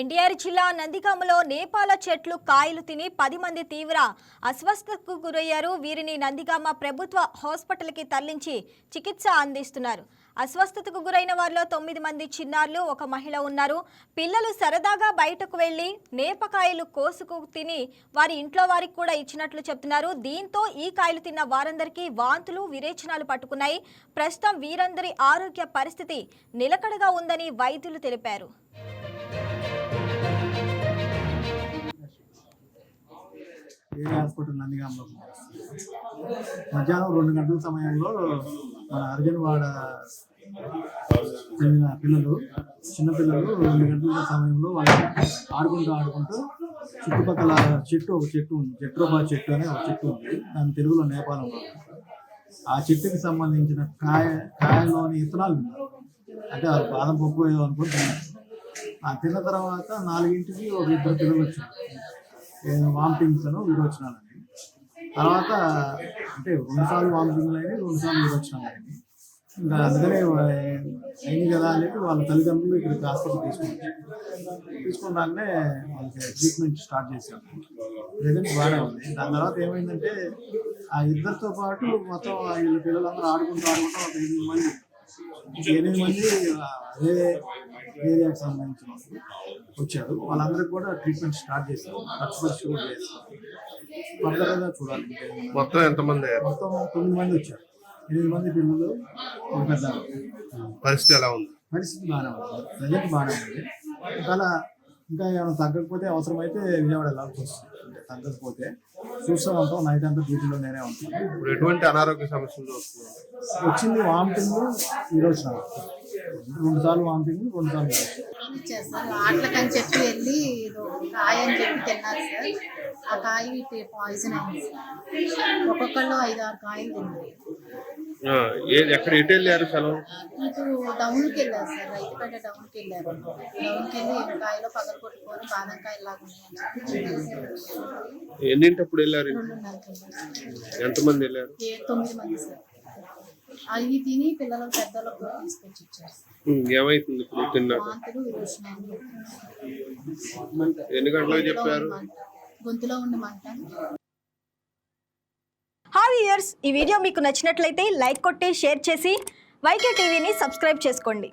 ఎన్టీఆర్ జిల్లా నందిగామలో నేపాల చెట్లు కాయలు తిని పది మంది తీవ్ర అస్వస్థతకు గురయ్యారు. వీరిని నందిగామ ప్రభుత్వ హాస్పిటల్కి తరలించి చికిత్స అందిస్తున్నారు. అస్వస్థతకు గురైన వారిలో తొమ్మిది మంది చిన్నారులు ఒక మహిళ ఉన్నారు. పిల్లలు సరదాగా బయటకు వెళ్ళి నేపకాయలు కోసుకు తిని వారి ఇంట్లో వారికి కూడా ఇచ్చినట్లు చెప్తున్నారు. దీంతో ఈ కాయలు తిన్న వారందరికీ వాంతులు విరేచనాలు పట్టుకున్నాయి. ప్రస్తుతం వీరందరి ఆరోగ్య పరిస్థితి నిలకడగా ఉందని వైద్యులు తెలిపారు. ఏరియా హాస్పిటల్ నందిగామలో. మధ్యాహ్నం రెండు గంటల సమయంలో మన అర్జున్వాడ చెందిన పిల్లలు చిన్నపిల్లలు రెండు గంటల సమయంలో వాళ్ళు ఆడుకుంటూ ఆడుకుంటూ చుట్టుపక్కల చెట్టు ఒక చెట్టు ఉంది జట్రోబా చెట్టు అనే ఒక చెట్టు ఉంది. దాని తెలుగులో నేపాలంలో ఆ చెట్టుకి సంబంధించిన కాయ కాయలోని ఇతనాలు అంటే ఆ బాదం పప్పు ఏదో అనుకుని తిన్నారు ఆ తిన్న తర్వాత నాలుగింటికి ఒక ఇద్దరు పిల్లలు వచ్చారు. వామిటింగ్స్ అను విరోచనాలని తర్వాత అంటే రెండుసార్లు వామిటింగ్లు అయినాయి రెండుసార్లు విరోచనాలు అయినాయి ఇంకా అందుకనే అయింది కదా అని చెప్పి వాళ్ళ తల్లిదండ్రులు ఇక్కడికి హాస్పిటల్ తీసుకున్నారు. తీసుకున్నాకనే వాళ్ళకి ట్రీట్మెంట్ స్టార్ట్ చేశారు. ప్రజెంట్ బాగానే ఉంది. దాని తర్వాత ఏమైందంటే ఆ ఇద్దరితో పాటు మొత్తం వీళ్ళ పిల్లలందరూ ఆడుకుంటూ ఆడుకుంటూ ఒక ఎనిమిది మంది ఎనిమిది మంది అదే ఏరియాకి సంబంధించిన వచ్చారు. వాళ్ళందరికీ కూడా ట్రీట్మెంట్ స్టార్ట్ చేశారు. కూడా చేస్తారు ఫర్దర్గా చూడాలి. మొత్తం ఎంతమంది మొత్తం తొమ్మిది మంది వచ్చారు. ఎనిమిది మంది పిల్లలు ఒక పెద్ద ఆవిడ. పరిస్థితి ఎలా ఉంది? పరిస్థితి బాగానే ఉంది. ప్రజెంట్ బాగానే ఉంది. ఒకవేళ ఇంకా ఏమైనా తగ్గకపోతే అవసరమైతే విజయవాడ వెళ్ళాల్సి వస్తుంది. తగ్గకపోతే చూస్తూ ఉంటాం నైట్ అంతా డ్యూటీలో నేనే ఉంటాను ఇప్పుడు ఎటువంటి అనారోగ్య సమస్యలు వచ్చింది వామిటింగ్ ఈరోజు నాకు రెండు సార్లు వామిటింగ్ రెండు సార్లు. ఇచ్చారు సార్ ఆటలకని చెప్పి వెళ్ళి ఏదో కాయ అని చెప్పి తిన్నారు సార్. ఆ కాయ పాయిజన్ అయింది సార్. ఒక్కొక్కళ్ళు ఐదు ఆరు కాయలు తిన్నారు. ఆ, ఏది ఎక్కడ ఎటు వెళ్ళారు సెలవు? ఇటు డౌన్కి వెళ్ళారు సార్. రైతుపేట డౌన్కి వెళ్ళారు. డౌన్కి వెళ్ళి ఈ కాయలో పగలు కొట్టుకొని బాదం కాయలు లాగా ఉన్నాయని చెప్పి ఎన్నింటప్పుడు వెళ్ళారు? సార్. ఎంతమంది వెళ్ళారు? ఏ తొమ్మిది మంది సార్. అవి తిని పిల్లలు పెద్దలకు కూడా తీసుకొచ్చి ఇచ్చారు ఏమైతుంది ఇప్పుడు తిన్నాక? వాంతులు విరోచనాలు. ఎన్ని గంటలకు చెప్పారు? గొంతులో మంట. హాయ్ ఇయర్స్ ఈ వీడియో మీకు నచ్చినట్లయితే లైక్ కొట్టి షేర్ చేసి వైకే టీవీని సబ్స్క్రైబ్ చేసుకోండి.